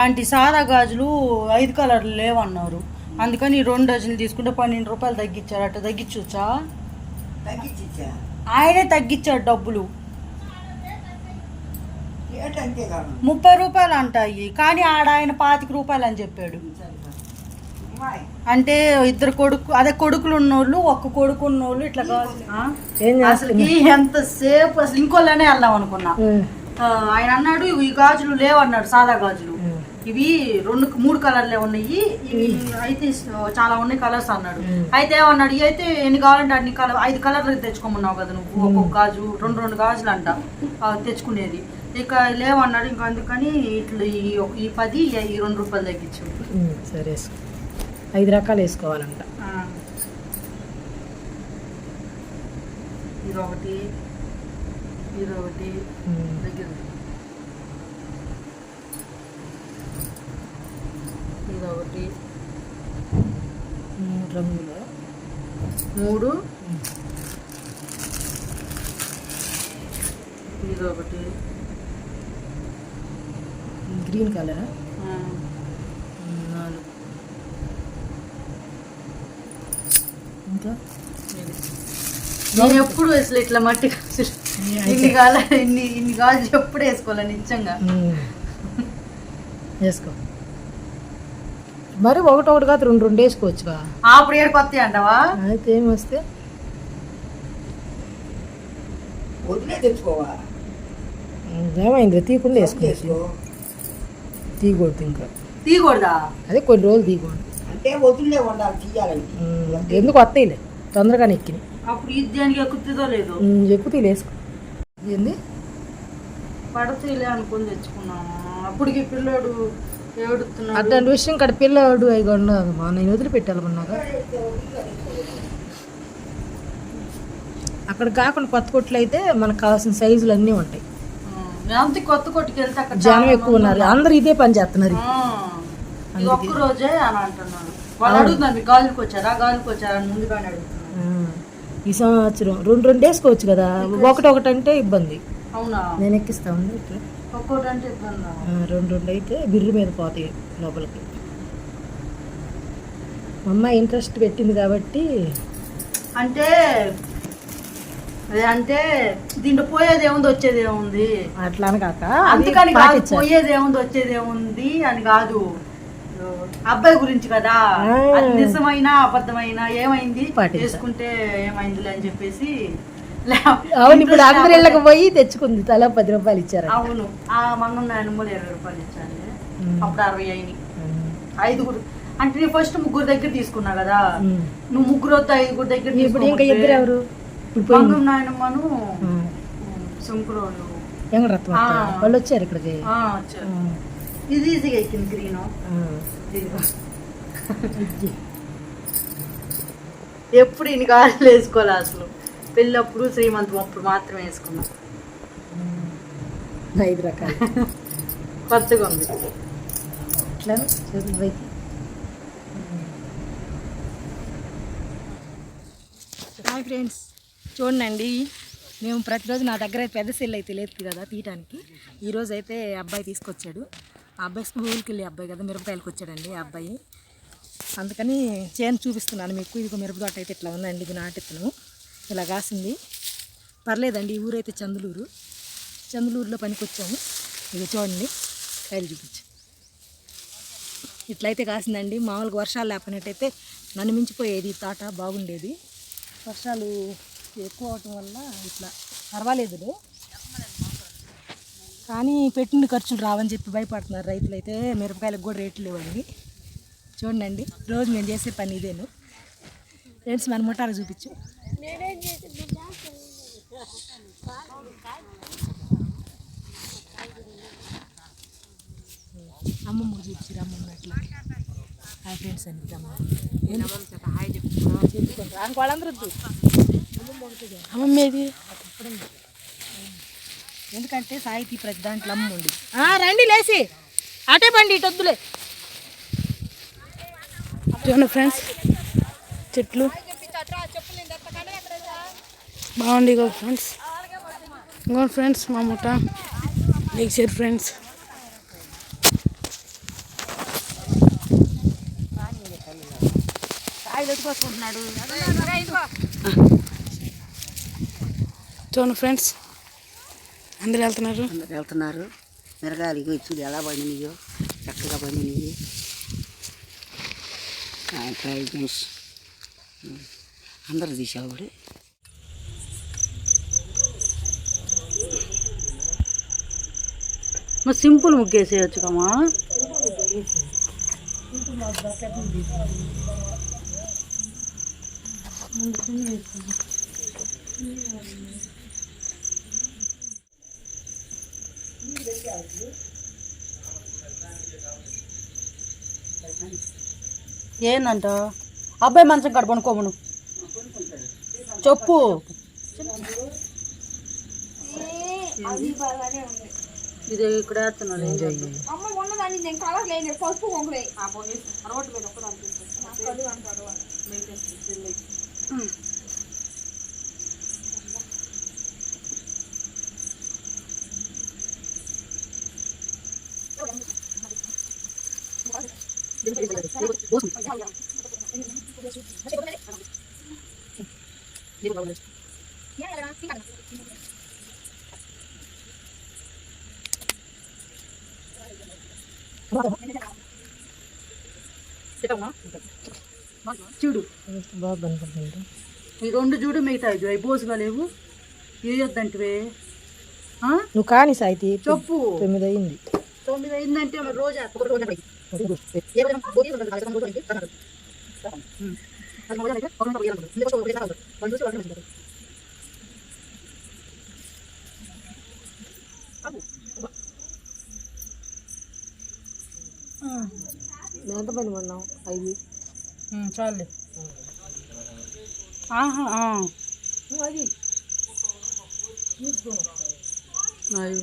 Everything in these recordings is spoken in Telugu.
అలాంటి సాదా గాజులు ఐదు కలర్లు లేవన్నారు. అందుకని రెండు డజన్లు తీసుకుంటే పన్నెండు రూపాయలు తగ్గించారు అట్లా తగ్గించవచ్చా తగ్గించిచ్చా? ఆయనే తగ్గించాడు డబ్బులు. ముప్పై రూపాయలు అంటాయి కానీ ఆడ ఆయన పాతిక రూపాయలు అని చెప్పాడు. అంటే ఇద్దరు కొడుకు అదే కొడుకులు ఉన్నోళ్ళు ఒక్క కొడుకు ఉన్నోళ్ళు ఇట్లా గాజులు. ఆ? ఏం అసలు ఎంతసేపు అసలు ఇంకోళ్ళనే వెళ్దాం అనుకున్నా. ఆయన అన్నాడు ఈ గాజులు లేవన్నాడు సాదా గాజులు. ఇవి రెండు మూడు కలర్లే ఉన్నాయి. ఇవి అయితే చాలా ఉన్నాయి కలర్స్ అన్నాడు. అయితే ఏమన్నాడు అయితే ఎన్ని కావాలంటే అన్ని కలర్ ఐదు కలర్లు తెచ్చుకోమన్నావు కదా నువ్వు ఒక్కొక్క గాజు రెండు రెండు గాజులు అంట తెచ్చుకునేది. ఇక లేవన్నాడు ఇంకా అందుకని ఇట్లా ఈ పది ఈ రెండు రూపాయలు తగ్గించు. సరే ఐదు రకాలు వేసుకోవాలంట. ఇది ఒకటి ఇది ఒకటి దగ్గర ఇది ఒకటి. మూడు రంగులు. మూడు. ఇది ఒకటి. గ్రీన్ కలరా? నాలుగు. ఇంకా. నేను ఎప్పుడు అసలు ఇట్లా మట్టి గాజులు ఇన్ని కాల ఇన్ని ఇన్ని గాజులు ఎప్పుడు వేసుకోవాలి నిజంగా. వేసుకో. మరి ఒకటి ఒకటి కాదు రెండు రెండు వేసుకోవచ్చుగా అప్పుడు ఏడు కొత్త అంటావా? అయితే ఏమొస్తే వదిలే తెచ్చుకోవా? ఏమైంది తీయకుండా వేసుకోవచ్చు తీయకూడదు ఇంకా. తీయకూడదా? అదే కొన్ని రోజులు తీయకూడదు. అంటే వదిలే ఉండాలి తీయాలని ఉమ్, ఎందుకు వస్తాయిలే తొందరగానే ఎక్కినాయి అప్పుడు ఇది దేనికి ఎక్కుతుందో లేదో. ఉమ్, ఎక్కువ తీలేసుకో ఏంది? పడతీలే అనుకుని తెచ్చుకున్నాను. అప్పటికి పిల్లోడు అట్లాంటి విషయం ఇక్కడ పిల్లవాడు అవి ఉండదు మా నేను వదిలిపెట్టాలనుకున్నాక అక్కడ కాకుండా కొత్త కొట్లు అయితే మనకు కావాల్సిన సైజులు అన్నీ ఉంటాయి. కొత్త కొట్టుకు వెళ్తే అక్కడ జనం ఎక్కువ ఉన్నారు. అందరు ఇదే పని చేస్తున్నారు. ఒక్క రోజే అని వాళ్ళు అడుగుతున్నారు గాజులకు వచ్చారా? గాజులకు వచ్చారా? అని ముందుగానే అడుగుతున్నారు ఈ సంవత్సరం రెండు రెండు వేసుకోవచ్చు కదా? ఒకటి ఒకటి అంటే ఇబ్బంది. అవునా? నేను ఎక్కిస్తా ఉంది ఇట్లా. ఒక్కోటి అంటే ఇబ్బంది రెండు రెండు అయితే బిర్రు మీద పోతాయి లోపలికి. మా అమ్మాయి ఇంట్రెస్ట్ పెట్టింది కాబట్టి అంటే అంటే దీంట్లో పోయేది ఏముంది వచ్చేది ఏముంది? అట్లా అని కాక అందుకని కాదు పోయేది ఏముంది వచ్చేది ఏముంది అని కాదు. అబ్బాయి గురించి కదా? నిజమైన అబద్ధమైన ఏమైంది. చేసుకుంటే ఏమైందిలే అని చెప్పేసి అవును ఇప్పుడు ఇళ్ళకి పోయి తెచ్చుకుంది. తలా పది రూపాయలు ఇచ్చారు. అవును. ఆ మంగం నాయనమ్మలు ఇరవై రూపాయలు ఇచ్చాను అప్పుడు అరవై అయినాయి. ఐదుగురు. అంటే నేను ఫస్ట్ ముగ్గురు దగ్గర తీసుకున్నా కదా. నువ్వు ముగ్గురు వద్ద ఐదుగురు దగ్గర ఇప్పుడు ఇంకా ఇద్దరు ఎవరు మంగం నాయనమ్మను ఆ. వాళ్ళు వచ్చారు ఇక్కడికి. ఇది ఈజీగా ఎక్కింది గ్రీన్. ఎప్పుడు ఇన్ని గాజులు వేసుకోవాలి అసలు? పెళ్ళప్పుడు శ్రీమంతం అప్పుడు మాత్రమే వేసుకున్నాం. ఐదు రకాలు. కొత్తగా ఉంది. పైకి హాయ్ ఫ్రెండ్స్ చూడండి. మేము ప్రతిరోజు నా దగ్గర పెద్ద సెల్ అయితే లేదు కదా తీయటానికి. ఈరోజు అయితే అబ్బాయి తీసుకొచ్చాడు. ఆ అబ్బాయి స్కూల్కి వెళ్ళే అబ్బాయి కదా మిరపకాయలకు వచ్చాడండి ఆ అబ్బాయి. అందుకని చేను చూపిస్తున్నాను మీకు. ఇది మిరప తోట అయితే ఇట్లా ఉందండి ఇది నాటెత్తను ఇలా కాసింది. పర్లేదండి ఈ ఊరైతే చందులూరు. చందులూరులో పనికి వచ్చాము ఇది చూడండి కాయలు చూపించు. ఇట్లయితే కాసిందండి. మామూలుగా వర్షాలు లేకపోయినట్టయితే నన్ను మించిపోయేది తాట తోట బాగుండేది. వర్షాలు ఎక్కువ అవటం వల్ల ఇట్లా పర్వాలేదులే. కానీ పెట్టిన ఖర్చులు రావని చెప్పి భయపడుతున్నారు రైతులు అయితే మిరపకాయలకు కూడా రేట్లు లేవండి చూడండి రోజు మేము చేసే పని ఇదేను. ఫ్రెండ్స్ మన ముఠాలు చూపించు. అమ్మమ్మ చూపించి అమ్మమ్మ అట్లా హాయ్ ఫ్రెండ్స్ అని హాయ్ చెప్పుకుంటారు అంక వాళ్ళందరూ వద్దు అమ్మమ్మ ఏది ఎందుకంటే సాహితీ ప్రతి దాంట్లో అమ్మ ఆ, రండి లేసి అటే బండి ఇటు వద్దులే. చూడండి ఫ్రెండ్స్ చెట్లు? బాగుంది ఇగో ఫ్రెండ్స్. ఇంకో ఫ్రెండ్స్ మా ముఠ. లైక్ షేర్ ఫ్రెండ్స్ కాయలు చూడండి ఫ్రెండ్స్. అందరు వెళ్తున్నారు. అందరు వెళ్తున్నారు. మిరగాయలు ఇగో చూడు ఎలా పండినయో చక్కగా పండినవి ఫ్రై ఫ్రెండ్స్. అందరు తీసావుడు నువ్వు సింపుల్ ముగ్గేసేయచ్చు కమ్మా ఏందంట? అబ్బాయి మంచం కాడ పనుకోమను చెప్పు. ఇది ఇక్కడ వేస్తున్నాడు ఏం చేయాలి చూడు బాగా కనపడుతుంది ఈ రెండు చూడు మిగతా అవి బోసుగా లేవు వేయొద్దంటివే ఆ? నువ్వు కాని సాయితీ చెప్పు తొమ్మిది అయింది తొమ్మిది అయిందంటే మరి రోజు ఎంత పని పడినావు ఐదు చాలే ఆహా ఆ. అది అయ్యో.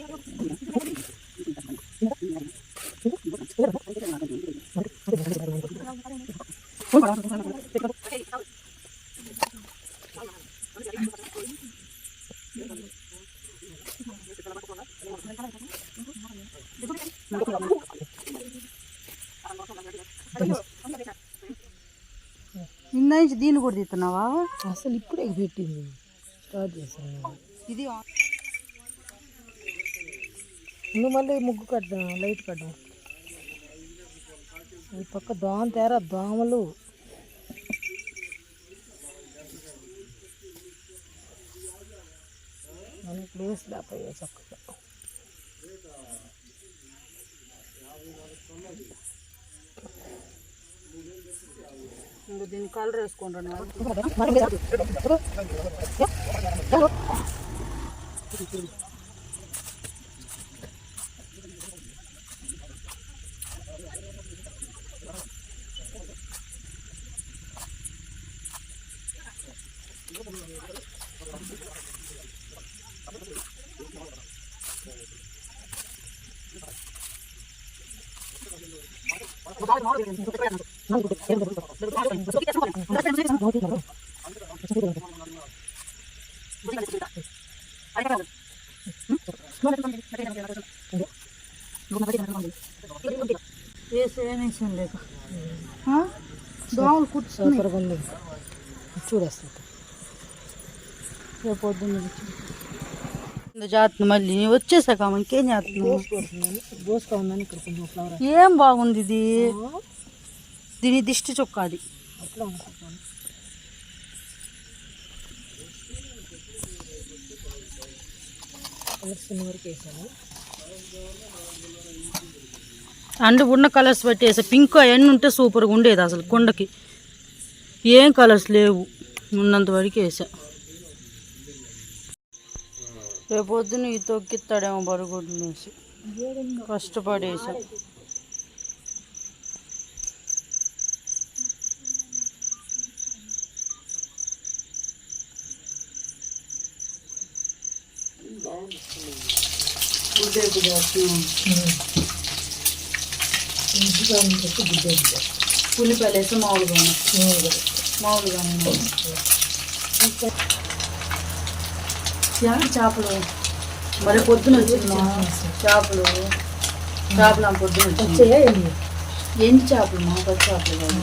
నిన్న నుంచి దీన్ని కూడా తీస్తున్నావా? అసలు ఇప్పుడే పెట్టింది. స్టార్ట్ చేశాను. ఇది నువ్వు మళ్ళీ ముగ్గు కట్టడం లైట్ కట్టడం ఈ పక్క దోమ తేరా దోమలు. మనకి ప్లేస్ లేకపోయా చక్కగా దీన్ని కలర్ వేసుకుంటాను వేసి దోమలు ఉంది. చూడేస్తుంది రేపు పొద్దున్న జాతను మళ్ళీ వచ్చేసాక ఇంకేం చేస్తున్నావు ఏం బాగుంది ఇది దీని దిష్టి చొక్క అది అట్లా ఉన్న కలర్స్ బట్టి వేసా పింక్ అవన్నీ ఉంటే సూపర్గా ఉండేది అసలు కొండకి ఏం కలర్స్ లేవు ఉన్నంత వరకు వేసా రేపు పొద్దున్న ఈ తొక్కిస్తాడేమో బరుగుడ్లు వేసి కష్టపడి వేసా ఉల్లిపాయలు వేస్తే మామూలుగా మామూలుగా చేపలు మరి పొద్దున వచ్చిందా? చేపలు. చేపలు పొద్దున వచ్చింది? ఏంటి? చేపలు? మా పచ్చి చేపలు కాదు.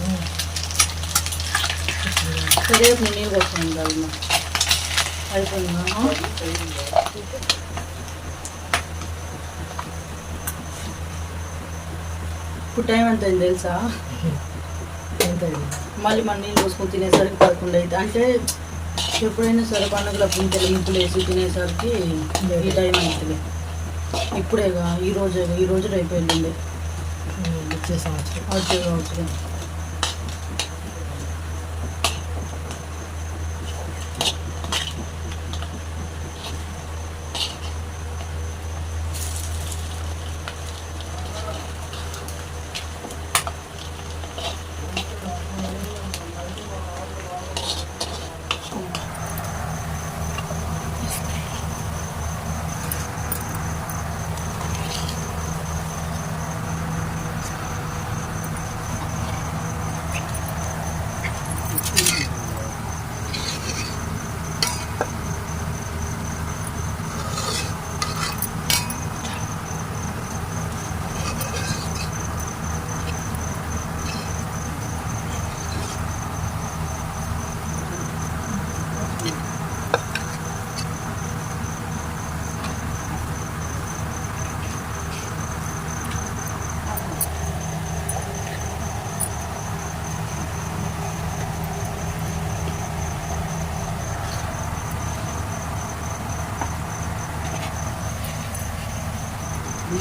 సరే నేను నీళ్ళు వస్తాను కాదు అయిపోయిందా? ఇప్పుడు టైం ఎంత అయింది తెలుసా? మళ్ళీ మన నీళ్ళు పోసుకొని తినేసరికి పదకొండు అయితే అంటే ఎప్పుడైనా సరే పండుగలప్పుడు తెలింపులు వేసి తినేసరికి ఈ టైం అవుతుంది. ఇప్పుడేగా ఈ రోజే ఈ రోజు అయిపోయింది వచ్చే సంవత్సరం. వచ్చే సంవత్సరం.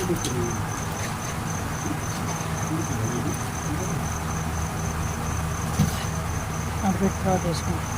अब खाओ देश में